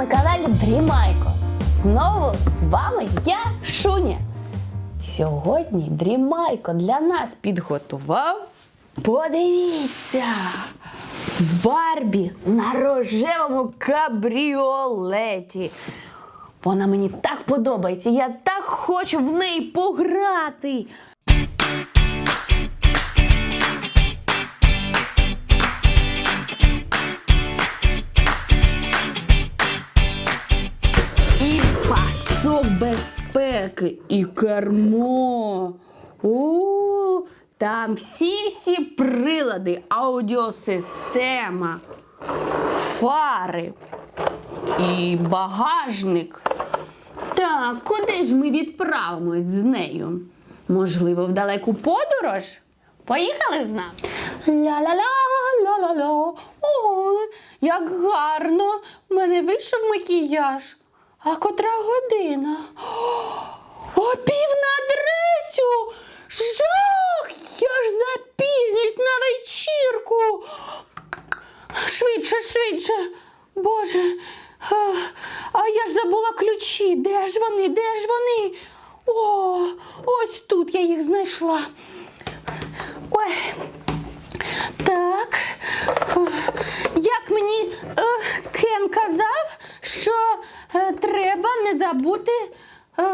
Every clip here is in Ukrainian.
на каналі Дрімайко. Знову з вами я, Шуня. Сьогодні Дрімайко для нас підготував. Подивіться! Барбі на рожевому кабріолеті. Вона мені так подобається, я так хочу в неї пограти. Пасок безпеки, і кермо. О, там всі-всі прилади, аудіосистема, фари і багажник. Так, куди ж ми відправимось з нею? Можливо, в далеку подорож? Поїхали з нами? Ля-ля-ля, ля-ля-ля. Ой, як гарно! В мене вийшов макіяж. А котра година? О, пів на третю! Жах! Я ж запізнююсь на вечірку. Швидше, швидше. Боже, а, я ж забула ключі. Де ж вони? Де ж вони? О, ось тут я їх знайшла. Ой. Так. Як мені Кен казав, що не забути е,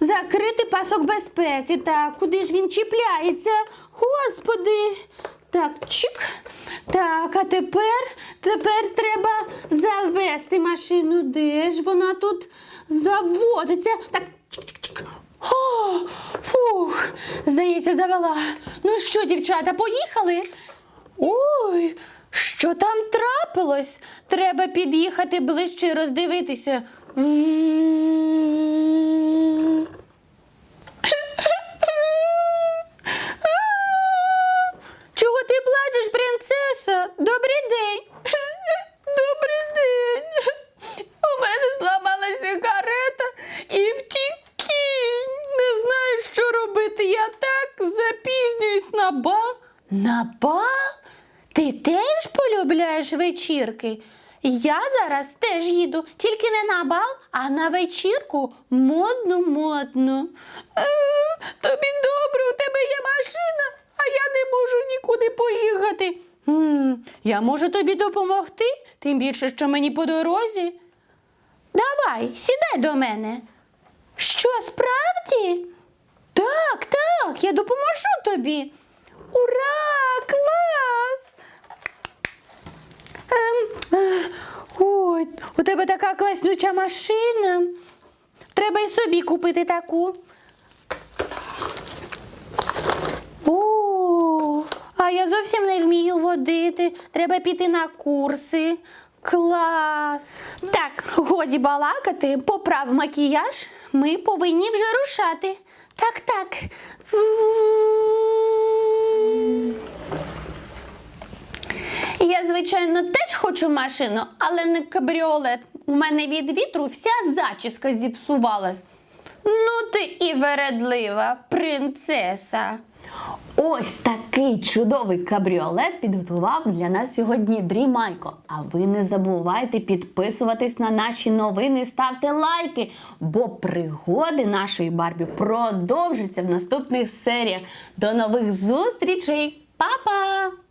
закрити пасок безпеки. Так, куди ж він чіпляється? Господи. Так, чик. Так, а тепер, тепер треба завести машину. Де ж вона тут заводиться? Так, чик-чик-чик. О, фух, здається, завела. Ну що, дівчата, поїхали? Ой, що там трапилось? Треба під'їхати ближче роздивитися. Чого ти плачеш, принцесо? Добрий день. Добрий день. У мене зламалася карета і втік кінь. Не знаю, що робити. Я так запізнююсь на бал. На бал? Ти теж полюбляєш вечірки? Я зараз теж їду, тільки не на бал, а на вечірку модну модну. Е, тобі добре, у тебе є машина, а я не можу нікуди поїхати. Я можу тобі допомогти, тим більше, що мені по дорозі. Давай, сідай до мене. Що, справді? Так, так, я допоможу тобі. Ура! Клас! Ем, тебе така класнюча машина. Треба і собі купити таку. О, а я зовсім не вмію водити. Треба піти на курси. Клас. Так, годі балакати, поправ макіяж. Ми повинні вже рушати. Так, так. Хочу машину, але не кабріолет. У мене від вітру вся зачіска зіпсувалась. Ну ти і вередлива принцеса. Ось такий чудовий кабріолет підготував для нас сьогодні Дрімайко. А ви не забувайте підписуватись на наші новини, ставте лайки, бо пригоди нашої Барбі продовжаться в наступних серіях. До нових зустрічей! Па-па!